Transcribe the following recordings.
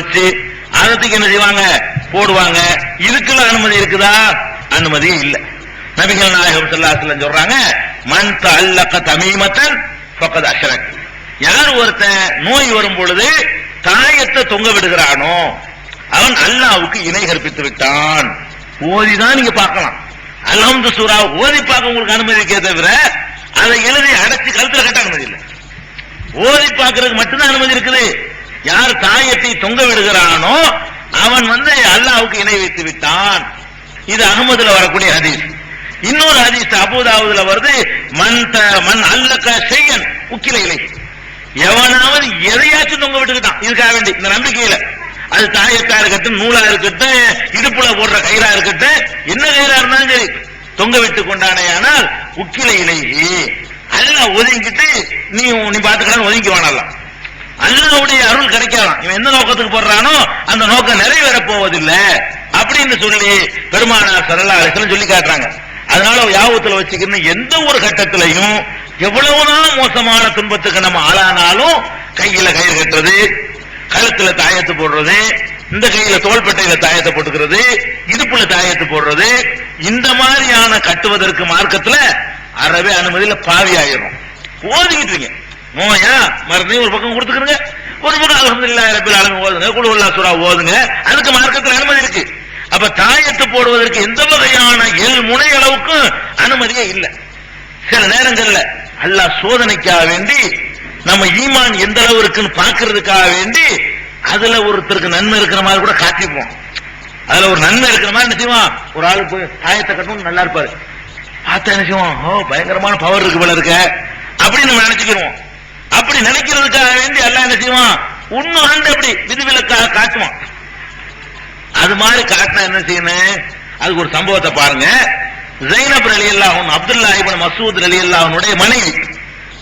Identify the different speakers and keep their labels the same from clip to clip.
Speaker 1: வச்சு அதத்துக்கு என்ன செய்வாங்க? போடுவாங்க. இதுக்குள்ள அனுமதி இருக்குதா? அனுமதி இல்ல. நபிகள் நாயகம் ஸல்லல்லாஹு சொல்றாங்க மன் அல்லக்க தமிமத்தன் பக்கத்து அசரக் யார் ஒருத்தன் நோய் வரும் பொழுது தாயத்தை தொங்க விடுகிறானோ அவன் அல்லாவுக்கு இணை கற்பித்து விட்டான். ஓதிதான் நீங்க பார்க்கலாம். அல்ஹம்து சூரா ஓதி பார்க்க உங்களுக்கு அனுமதி இருக்கே தவிர அதை எழுதி அடைச்சு கழுத்துல கட்ட அனுமதி இல்லை. ஓதி பார்க்கறதுக்கு மட்டும்தான் அனுமதி இருக்குது. யார் தாயத்தை தொங்க விடுகிறானோ அவன் வந்து அல்லாவுக்கு இணை வைத்து விட்டான். இது அகமதுல வரக்கூடிய ஹதீஸ். இன்னொரு ஹதீஸ் அபூதாவுதுல வருது மண் த- மன் அல்லக்க செய்யன் உக்கில இலை. எவனாவது எதையாச்சும் தொங்க விட்டுக்கிட்டான். இதுக்காக வேண்டி இந்த நம்பிக்கையில. அது தாயத்தா இருக்கட்டும் நூலா இருக்கட்டும் இடுப்புல போடுற கயிறா இருக்கட்டும் என்ன கயிறா இருந்தாலும் சரி தொங்க விட்டு கொண்டானேயானால் உக்கில இலை அல்லாஹ் ஒதுங்கிட்டு நீ நீ பாத்துக்கலாம் ஒதுங்கி வாழலாம் அல்லாவுடைய அருள் கிடைக்கலாம். இவன் எந்த நோக்கத்துக்கு போடுறானோ அந்த நோக்கம் நிறைவேற போவதில்லை அப்படின்னு சொல்லி பெருமானார் சல்லல்லாஹு அலைஹி சொல்லி காட்டுறாங்க. அதனால யாபத்துல வச்சுக்கணும் எந்த ஒரு கட்டத்திலையும் எவ்வளவுதான் மோசமான துன்பத்துக்கு நம்ம ஆளானாலும் கையில கயிறு கட்டுறது கழுத்துல தாயத்து போடுறது இந்த கையில தோள்பட்டையில தாயத்தை போட்டுக்கிறது இடுப்புல தாயத்து போடுறது இந்த மாதிரியான கட்டுவதற்கு மார்க்கத்துல அறவே அனுமதியில பாவி ஆயிரும். ஓதிக்கிட்டு இருக்கீங்க. நோயா மருந்தையும் ஒரு பக்கம் கொடுத்துக்கிறங்க ஒரு பக்கம் அல்ஹம்துலில்லாஹி ரப்பில் ஆலமீன் ஓதுங்க குல் சுறா ஓதுங்க. அதுக்கு மார்க்கத்தில் அனுமதி இருக்கு. அப்ப தாயத்து போடுவதற்கு எந்த வகையான எல் முனை அளவுக்கும் அனுமதியே இல்லை. சில நேரங்கள்ல அல்லாஹ் சோதனைக்காக வேண்டி நம்ம ஈமான் எந்த அளவு இருக்குன்னு பாக்குறதுக்காக வேண்டி அதுல ஒருத்தருக்கு நன்மை இருக்கிற மாதிரி கூட காட்டிப்போம். அதுல ஒரு நன்மை இருக்கிற மாதிரி என்ன ஒரு ஆள் போய் தாயத்தை கட்டணும் நல்லா இருப்பாரு. பார்த்தா என்ன செய்வோம்? ஓ பயங்கரமான பவர் இருக்கு போல இருக்க. அப்படின்னு நம்ம நினைச்சுக்கிறோம் அப்படி நினைக்கிறதுக்காக வேண்டி எல்லாம் என்ன செய்வான்? ஒண்ணு ஆண்டு அப்படி விதிவிலக்காக காட்டுவான். அது மாதிரி காட்டினா என்ன செய்யணும் அதுக்கு ஒரு சம்பவத்தை பாருங்க. ஜைனப் அலி அல்லாஹன் அப்துல்லா இபின் மசூத் அலி அல்லாஹனுடைய மனைவி.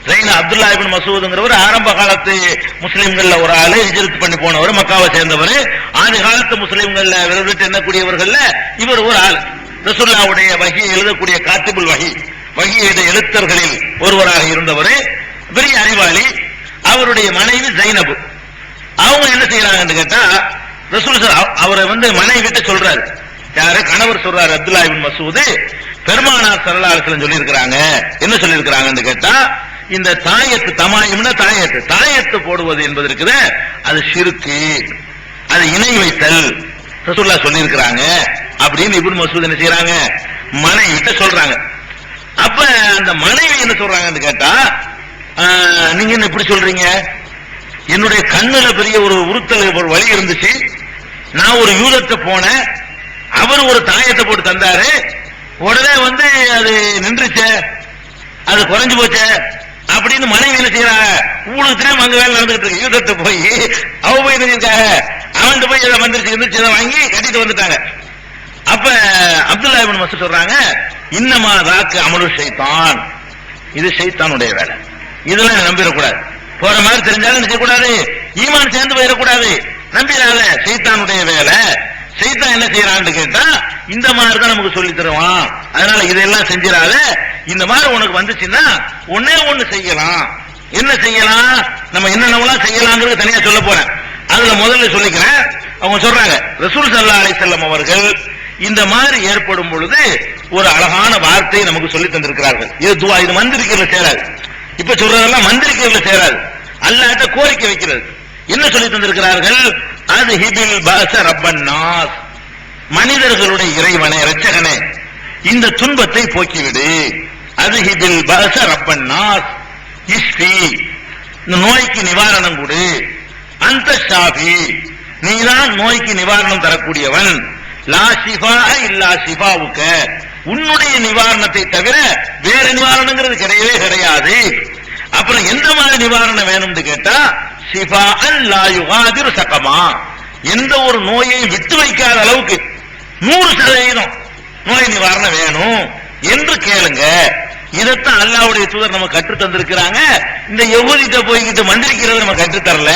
Speaker 1: ஜைன அப்துல்லா இபின் மசூதுங்கிறவர் ஆரம்ப காலத்து முஸ்லீம்கள்ல ஒரு ஆளு ஹிஜ்ரத் பண்ணி போனவர் மக்காவை சேர்ந்தவர். ஆதி காலத்து முஸ்லீம்கள்ல விரவிட்டு எண்ணக்கூடியவர்கள்ல இவர் ஒரு ஆள். ரசுல்லாவுடைய வகி எழுதக்கூடிய காத்திபுல் வகி. வகியுடைய எழுத்தர்களில் ஒருவராக இருந்தவர். பெரிய அறிவாளி அவருடைய மனைவி ஜைனபு. அவங்க என்ன செய்யறாங்கன்னு கேட்டா ரசூல் சார் அவரை வந்து மனைவி கிட்ட சொல்றாரு. யாரு? கணவர் சொல்றாரு அப்துல்லா இபின் மசூது. பெருமானார் சரலாசலம் சொல்லி இருக்கிறாங்க என்ன சொல்லி இருக்கிறாங்கன்னு கேட்டா இந்த தாயத்து தமாயம்னா தாயத்து. தாயத்து போடுவது என்பது இருக்குது அது சிறுக்கு அது இணை வைத்தல். ரசூல்லா சொல்லி இருக்கிறாங்க அப்படின்னு இபின் மசூத் என்ன செய்யறாங்க? மனைவி கிட்ட சொல்றாங்க. அப்ப அந்த மனைவி என்ன சொல்றாங்கன்னு கேட்டா நீங்க என்ன இப்படி சொல்றீங்க? என்னுடைய கண்ணுல பெரிய ஒரு உறுத்தல் ஒரு வழி இருந்துச்சு. நான் ஒரு யூதத்தை போனேன். அவர் ஒரு தாயத்தை போட்டு தந்தாரு. உடனே வந்து அது நின்றுச்சே. அது குறைஞ்சு போச்சே. அப்படின்னு மனைவி என்ன செய்யறாங்க ஊருக்கு தெரியாம அங்க வேலை நடந்துட்டு இருக்கு. யூதத்தை போய் அவ போய் என்ன அவன்கிட்ட போய் இதை வந்துருச்சு இருந்துச்சு இதை வாங்கி கட்டிட்டு வந்துட்டாங்க. அப்ப அப்துல்லா மசூத் சொல்றாங்க இன்னமா தாக்கு அமலு சைத்தான் இது சைத்தானுடைய வேலை. இதெல்லாம் நம்பிடக்கூடாது. போற மாதிரி தெரிஞ்சாலும் நினைக்கக்கூடாது. ஈமான் சேர்ந்து போயிடக்கூடாது. நம்பிடாத. சைத்தானுடைய வேலை. சைத்தான் என்ன செய்யறான்னு கேட்டா இந்த மாதிரி தான் நமக்கு சொல்லி தருவான். அதனால இதெல்லாம் செஞ்சிடாத. இந்த மாதிரி உனக்கு வந்துச்சுன்னா ஒன்னே ஒண்ணு செய்யலாம். என்ன செய்யலாம்? நம்ம என்னென்னலாம் செய்யலாங்கிறது தனியா சொல்ல போறேன். அதுல முதல்ல சொல்லிக்கிறேன். அவங்க சொல்றாங்க ரசூல் சல்லா அலிசல்லம் அவர்கள் இந்த மாதிரி ஏற்படும் பொழுது ஒரு அழகான வார்த்தையை நமக்கு சொல்லி தந்திருக்கிறார்கள். இது துவா இது மந்திரிக்கிறதுல சேராது. இப்ப சொல்றதெல்லாம் மந்திரிக்கிறதுல சேராது. அல்லாத கோரிக்கை வைக்கிறது. என்ன சொல்லி தந்திருக்கிறார்கள்? அது ஹிபில் பாச ரப்பன் நாஸ். மனிதர்களுடைய இறைவனே ரச்சகனே இந்த துன்பத்தை போக்கிவிடு. அது ஹிபில் பாச ரப்பன் நாஸ். இஸ்தி இந்த நோய்க்கு நிவாரணம் கொடு. அந்த ஷாஃபி. நீதான் நோய்க்கு நிவாரணம் தரக்கூடியவன். லா ஷிஃபா இல்லா சிபாவுக்கு உன்னுடைய நிவாரணத்தை தவிர வேற நிவாரணங்கிறது கிடையவே கிடையாது. அப்புறம் எந்த மாதிரி நிவாரணம் வேணும்னு கேட்டா சிபா அல்லாயுகாதிர் சகமா. எந்த ஒரு நோயை விட்டு வைக்காத அளவுக்கு நூறு சதவீதம் நோய் நிவாரணம் வேணும் என்று கேளுங்க. இதைத்தான் அல்லாவுடைய தூதர் நம்ம கற்று தந்திருக்கிறாங்க. இந்த யகுதிட்ட போய்கிட்டு மந்திரிக்கிறது நம்ம கற்று தரல.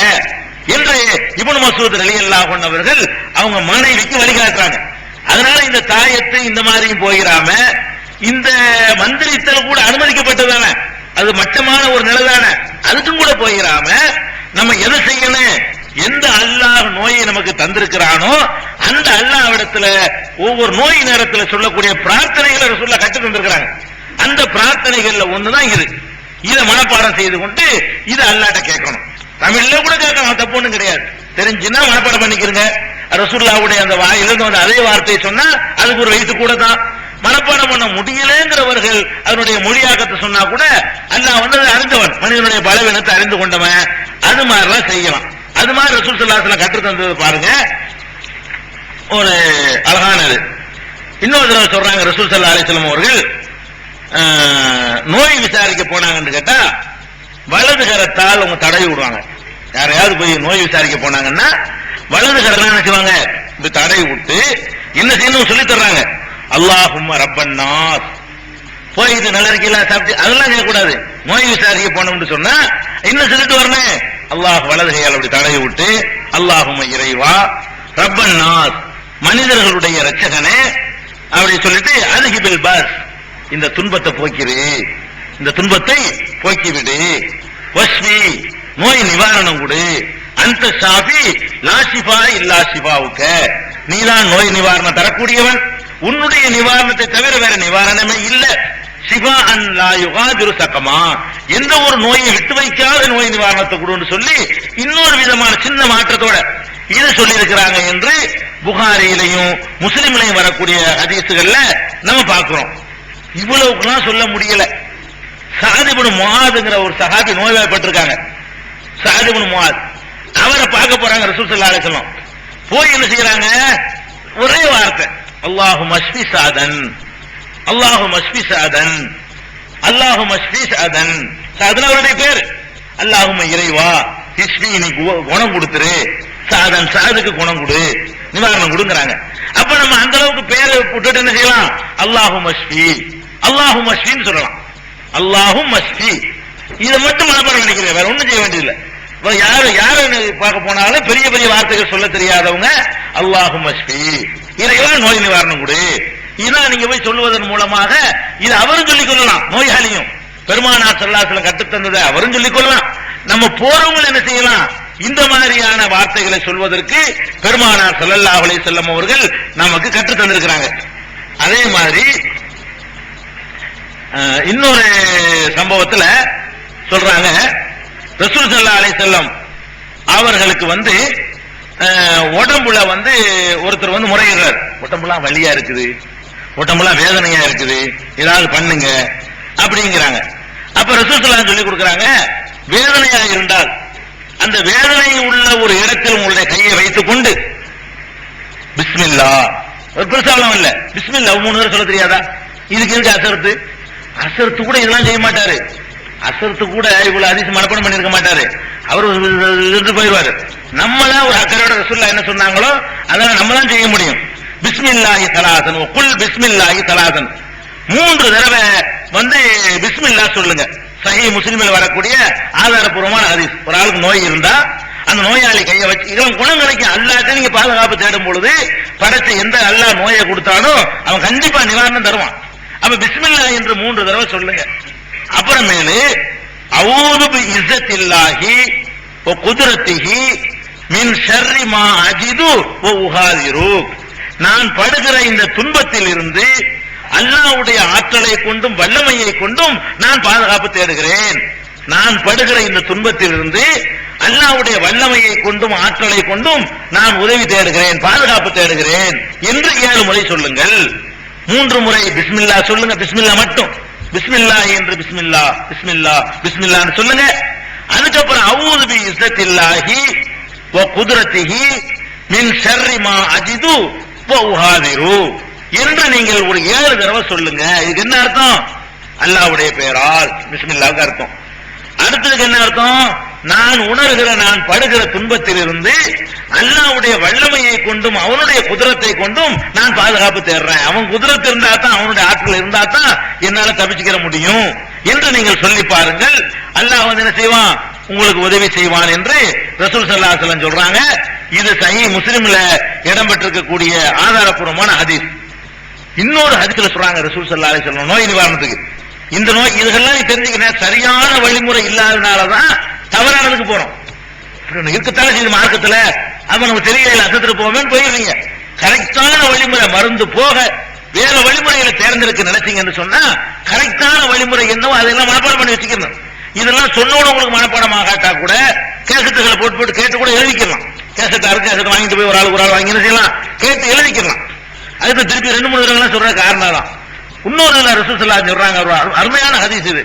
Speaker 1: என்று இப்னு மசூத் அலி அல்லாஹ் அவர்கள் அவங்க மனைவிக்கு வழிகாட்டுறாங்க. அதனால இந்த தாயத்து இந்த மாதிரியும் போயிடாம இந்த மந்திரித்தல் கூட அனுமதிக்கப்பட்டதானே அது மட்டமான ஒரு நிலை தானே அதுக்கும் கூட போயிடாம நம்ம எதை செய்யணும்? எந்த அல்லாஹ் நோயை நமக்கு தந்திருக்கிறானோ அந்த அல்லாவிடத்துல ஒவ்வொரு நோய் நேரத்தில் சொல்லக்கூடிய பிரார்த்தனைகளை சொல்ல கற்று தந்திருக்கிறாங்க. அந்த பிரார்த்தனைகள்ல ஒண்ணுதான் இது. இதை மனப்பாடம் செய்து கொண்டு இதை அல்லாட்ட கேட்கணும். தமிழ்ல கூட கேட்கலாம் தப்பு ஒன்றும் கிடையாது. தெரிஞ்சுன்னா மனப்பாடம் பண்ணிக்கிறங்க ரசூல்லாவுடைய அந்த வாயிலிருந்து வந்து அதே வார்த்தையை சொன்னா அதுக்கு ஒரு வயசு கூட தான். மனப்பாடம் பண்ண முடியலங்கிறவர்கள் அதனுடைய மொழியாக்கத்தை சொன்னா கூட அல்லாஹ் வந்து அதை அறிந்தவன். மனிதனுடைய பலவீனத்தை அறிந்து கொண்டவன். அது மாதிரிலாம் செய்யலாம். அது மாதிரி ரசூல் சல்லாஹ்ல கற்று தந்தது பாருங்க. ஒரு அழகானது. இன்னொரு தடவை சொல்றாங்க ரசூல் சல்லா அலிஸ்லாம் அவர்கள் ஆஹ், நோய் விசாரிக்க போனாங்கன்னு கேட்டா வலது கரத்தால் அவங்க தடவி விடுவாங்க. யாரையாவது போய் நோய் விசாரிக்க போனாங்கன்னா வலது கரத்தால் என்ன செய்வாங்க? இப்படி விட்டு என்ன செய்யணும் சொல்லி தர்றாங்க. அல்லாஹும்ம ரப்பன்னாஸ் போய் இது நல்ல இருக்கீங்களா? சாப்பிட்டு அதெல்லாம் செய்யக்கூடாது. நோய் விசாரிக்க போனோம்னு சொன்னா என்ன சொல்லிட்டு வரணும்? அல்லாஹ் வலது கையால் அப்படி தடவி விட்டு அல்லாஹும் இறைவா ரப்பன்னாஸ் மனிதர்களுடைய ரட்சகனே அப்படி சொல்லிட்டு அதுகிபில் பாஸ் இந்த துன்பத்தை போக்கிடு இந்த துன்பத்தை போக்கிவிடு. வஸ்மி நோய் நிவாரணம் கொடு. அந்த ஷாஃபி லாசிபா இல்லா சிபாவுக்க நீதான் நோய் நிவாரணம் தரக்கூடியவன். உன்னுடைய நிவாரணத்தை தவிர வேற நிவாரணமே இல்ல. சிவா அன் லா யுகாதிரு சக்கமா எந்த ஒரு நோயை விட்டு வைக்காத நோய் நிவாரணத்தை கொடுன்னு சொல்லி இன்னொரு விதமான சின்ன மாற்றத்தோட இது சொல்லி இருக்கிறாங்க என்று புகாரியிலையும் முஸ்லிம்லையும் வரக்கூடிய ஹதீசுகள்ல நம்ம பார்க்கிறோம். இவ்வளவுக்குலாம் சொல்ல முடியல. சாதிபுன் முகாதுங்கிற ஒரு சகாதி நோய்வாய்ப்பட்டிருக்காங்க. சாதிபுன் முகாது அவரை பார்க்க போறாங்க ரசூல் ஸல்லல்லாஹு போய் என்ன செய்யறாங்க ஒரே வார்த்தை. அல்லாஹு மஸ்பி சாதன் அல்லாஹு மஸ்பி சாதன் அல்லாஹு மஸ்பி சாதன் சாதன் அவருடைய பேர். அல்லாஹும இறைவா ஹிஸ்பி நீ கு- குணம் கொடுத்துரு. சாதன் சாதுக்கு குணம் கொடு. நிவாரணம் கொடுங்கிறாங்க. அப்ப நம்ம அந்த அளவுக்கு பேரை விட்டுட்டு என்ன செய்யலாம்? அல்லாஹு மஸ்பி அல்லாஹு மஸ்பின்னு சொல்லலாம். அல்லாஹும் மஸ்பி இதை மட்டும் மனப்பாடம் நினைக்கிறேன் வேற ஒன்றும் செய்ய வேண்டியதில்லை. யாரு யாரு பார்க்க போனாலும் பெரிய பெரிய வார்த்தைகள் சொல்ல தெரியாதவங்க அல்லாஹும் மஸ்பி இதையெல்லாம் நோய் நிவாரணம் கொடு. இதான் நீங்க போய் சொல்லுவதன் மூலமாக இது அவரும் சொல்லிக் கொள்ளலாம் நோயாளியும். பெருமானா சல்லாசலம் கற்றுத்தந்ததை அவரும் சொல்லிக் கொள்ளலாம். நம்ம போறவங்க என்ன செய்யலாம்? இந்த மாதிரியான வார்த்தைகளை சொல்வதற்கு பெருமானார் சல்லல்லா அலைஹி செல்லம் அவர்கள் நமக்கு கற்று தந்திருக்கிறாங்க. அதே மாதிரி இன்னொரு சம்பவத்துல சொல்றாங்க ரசூல் சல்லா அலை செல்லம் அவர்களுக்கு வந்து உடம்புல வந்து ஒருத்தர் வந்து முறையிடுறார். உடம்புலாம் வழியா இருக்குது உடம்புலாம் வேதனையா இருக்குது ஏதாவது பண்ணுங்க அப்படிங்கிறாங்க. அப்ப ரசூல் ஸல்லல்லாஹு சொல்லி கொடுக்குறாங்க வேதனையாக இருந்தால் அந்த வேதனை உள்ள ஒரு இடத்தில் உங்களுடைய கையை வைத்துக் கொண்டு பிஸ்மில்லா. ஒரு பெருசாவலாம் இல்ல. பிஸ்மில்லா மூணு பேர் சொல்ல தெரியாதா? இதுக்கு இருக்கு அசரத்து? அசரத்து கூட இதெல்லாம் செய்ய மாட்டாரு. அசரத்து கூட இவ்வளவு அதிசயம் மனப்பணம் பண்ணிருக்க மாட்டாரு. அவர் இருந்து போயிடுவாரு. நம்மளா ஒரு அக்கறையோட ரசுல்லா என்ன சொன்னாங்களோ அதெல்லாம் நம்ம தான் செய்ய முடியும். பிஸ்மில்லாஹி சலாசன் குல் பிஸ்மில்லாஹி சலாசன். மூன்று தடவை வந்து பிஸ்மில்லா சொல்லுங்க. சஹி முஸ்லிமில் வரக்கூடிய ஆதாரப்பூர்வமான ஹதீஸ். ஒரு ஆளுக்கு நோய் இருந்தா அந்த நோயாளி கையை வச்சு இவன் குணம் கிடைக்கும் அல்லாட்ட நீங்க பாதுகாப்பு தேடும் பொழுது படைச்ச எந்த அல்லாஹ் நோயை கொடுத்தாலும் அவன் கண்டிப்பா நிவாரணம் தருவான். அப்ப பிஸ்மில்லா என்று மூன்று தடவை சொல்லுங்க. அப்புறமேலு அவுது இசத்தில்லாகி ஓ வ மின் ஷர்ரி மா அஜிது ஓ உகாதிரு நான் படுகிற இந்த துன்பத்தில் இருந்து அல்லாவுடைய ஆற்றலை கொண்டும் வல்லமையை கொண்டும் நான் பாதுகாப்பு தேடுகிறேன். நான் படுகிற இந்த துன்பத்தில் இருந்து வல்லமையை கொண்டும் ஆற்றலை கொண்டும் நான் உதவி தேடுகிறேன் பாதுகாப்பு தேடுகிறேன் என்று ஏழு முறை சொல்லுங்கள். மூன்று முறை பிஸ்மில்லா சொல்லுங்க பிஸ்மில்லா மட்டும். பிஸ்மில்லா என்று பிஸ்மில்லா பிஸ்மில்லா பிஸ்மில்லான்னு சொல்லுங்க. அதுக்கப்புறம் அவுது பி இஸ்ஸத்தில்லாஹி வ மின் ஷர்ரிமா அஜிது வ உஹாதிரு. என்று நீங்கள் ஒரு ஏழு தடவை சொல்லுங்க. இதுக்கு என்ன அர்த்தம்? அல்லாஹ்வுடைய பெயரால். பிஸ்மில்லாவுக்கு அர்த்தம். அடுத்ததுக்கு என்ன அர்த்தம்? நான் உணர்கிற நான் படுகிற துன்பத்திலிருந்து அல்லாவுடைய வல்லமையை கொண்டும் அவனுடைய குதிரத்தை கொண்டும் நான் பாதுகாப்பு தேடுறேன் அவன் குதிரத்து இருந்தா தான் அவனுடைய ஆற்றல் இருந்தா தான் என்னால தப்பிச்சுக்கிற முடியும் என்று நீங்கள் சொல்லி பாருங்கள். அல்லாஹ் வந்து என்ன செய்வான்? உங்களுக்கு உதவி செய்வான் என்று ரசூல் ஸல்லல்லாஹு அலைஹி சொல்றாங்க. இது சஹீஹ் முஸ்லிம்ல இடம்பெற்றிருக்கக்கூடிய ஆதாரப்பூர்வமான ஹதீஸ். இன்னொரு ஹதீஸ்ல சொல்றாங்க ரசூல் சல்லா அலி வஸல்லம் நோய் நிவாரணத்துக்கு. இந்த நோய் இதெல்லாம் நீ தெரிஞ்சுக்கிற சரியான வழிமுறை இல்லாதனாலதான் தவறானதுக்கு போறோம். இருக்கத்தானே செய்யுது மார்க்கத்துல. அப்ப நமக்கு தெரியல அசத்துட்டு போவேன் போயிருவீங்க கரெக்டான வழிமுறை மருந்து போக வேற வழிமுறைகளை தேர்ந்தெடுக்க நினைச்சீங்கன்னு சொன்னா கரெக்டான வழிமுறை என்னவோ அதெல்லாம் மனப்பாடம் பண்ணி வச்சுக்கணும். இதெல்லாம் சொன்னோட உங்களுக்கு மனப்பாடம் ஆகாட்டா கூட கேசட்டுகளை போட்டு போட்டு கேட்டு கூட எழுதிக்கலாம். கேசட் அரை கேசட் வாங்கிட்டு போய் ஒரு ஆள் ஒரு ஆள் வாங்கி என்ன செய்யலாம்? கேட்டு எழுதிக்கலாம். அதுக்கு திருப்பி ரெண்டு மூணு தடவை சொல்ற காரணம் தான் இன்னொரு ரசூசல்லா சொல்றாங்க. அருமையான ஹதீஸ் இது.